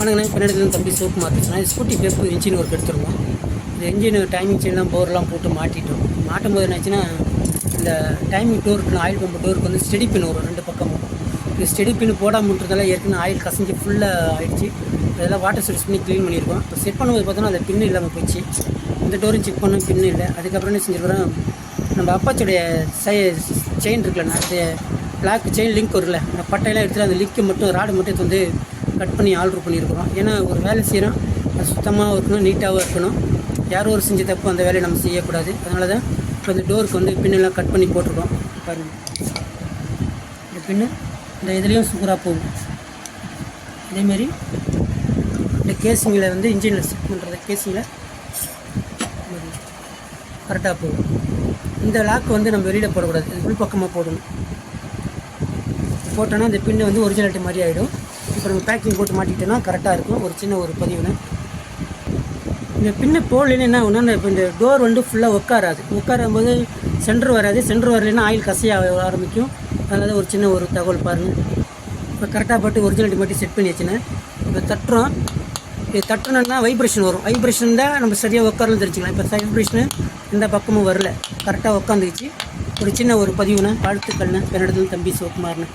வணக்கண்ணே பின்னாடி தம்பி சோப்பு மாற்றிச்சுனா ஸ்கூட்டி பேப்பு இன்ஜின் ஒர்க் எடுத்துருந்தோம் இந்த இன்ஜின் டைமிங் செயின்லாம் போர்லாம் போட்டு மாட்டிட்டோம். மாட்டும் போது என்னாச்சுன்னா இந்த டைமிங் டோருக்கு ஆயில் பம்பு டோருக்கு வந்து ஸ்டெடி பின் வரும் ரெண்டு பக்கமும். இது ஸ்டெடி பின் போடாமல் விட்டுறதால ஏற்கனவே ஆயில் கசஞ்சு ஃபுல்லாக ஆயிடுச்சு. அதெல்லாம் வாட்டர் சர்வீஸ் பண்ணி க்ளீன் பண்ணியிருக்கோம். இப்போ செட் பண்ணும்போது பார்த்தோன்னா அந்த பின்னு இல்லாமல் போச்சு. இந்த டோரும் செக் பண்ண பின்னு இல்லை. அதுக்கப்புறம் என்ன செஞ்சிருக்கிறோம் நம்ம அப்பாச்சுடைய சை செயின் இருக்குல்லண்ணா அது பிளாக் செயின் லிங்க் வரும்ல அந்த பட்டையெல்லாம் எடுத்துகிட்டு அந்த லிங்க்கு மட்டும் ராடு மட்டும் வந்து கட் பண்ணி ஆர்டர் பண்ணியிருக்கிறோம். ஏன்னா ஒரு வேலை செய்கிறோம் அது சுத்தமாக இருக்கணும் நீட்டாகவும் இருக்கணும். யாரோ ஒரு செஞ்ச தப்பு அந்த வேலையை நம்ம செய்யக்கூடாது. அதனால தான் இப்போ இந்த டோருக்கு வந்து பின்னெல்லாம் கட் பண்ணி போட்டிருக்கோம். பாருங்கள் இந்த பின்னு இந்த இதுலேயும் சூப்பராக போகும். அதேமாரி இந்த கேசிங்கில் வந்து இன்ஜினில் செட் பண்ணுறது கேசிங்கில் கரெக்டாக போகும். இந்த லாக் வந்து நம்ம வெளியில் போடக்கூடாது. இது உள் பக்கமாக போடணும். போட்டோன்னா இந்த பின்னு வந்து ஒரிஜினாலிட்டி மாதிரி ஆகிடும் அப்புறம் பேக்கிங் போட்டு மாட்டிக்கிட்டேன்னா கரெக்டாக இருக்கும். ஒரு சின்ன ஒரு பதிவுன்னு இந்த பின்ன போடலன்னு என்ன ஒன்று இப்போ இந்த டோர் வந்து ஃபுல்லாக உட்காராது. உட்காரும் போது சென்டர் வராது. சென்டர் வரலன்னா ஆயில் கசிய ஆரம்பிக்கும். அதனால் ஒரு சின்ன ஒரு தகவல் பாருங்கள் இப்போ கரெக்டாக போட்டு ஒரிஜினாலிட்டி மட்டும் செட் பண்ணி வச்சுனேன். இப்போ தட்டுறோம். இது தட்டணும்னா வைப்ரேஷன் வரும். வைப்ரேஷன் தான் நம்ம சரியாக உட்காரலாம் தெரிஞ்சுக்கலாம். இப்போ வைப்ரேஷனு எந்த பக்கமும் வரல. கரெக்டாக உட்காந்துக்கிச்சு ஒரு சின்ன ஒரு பதிவுண்ணே வாழ்த்துக்கள்னு என்னிடத்துல தம்பி சிவகுமார்னு.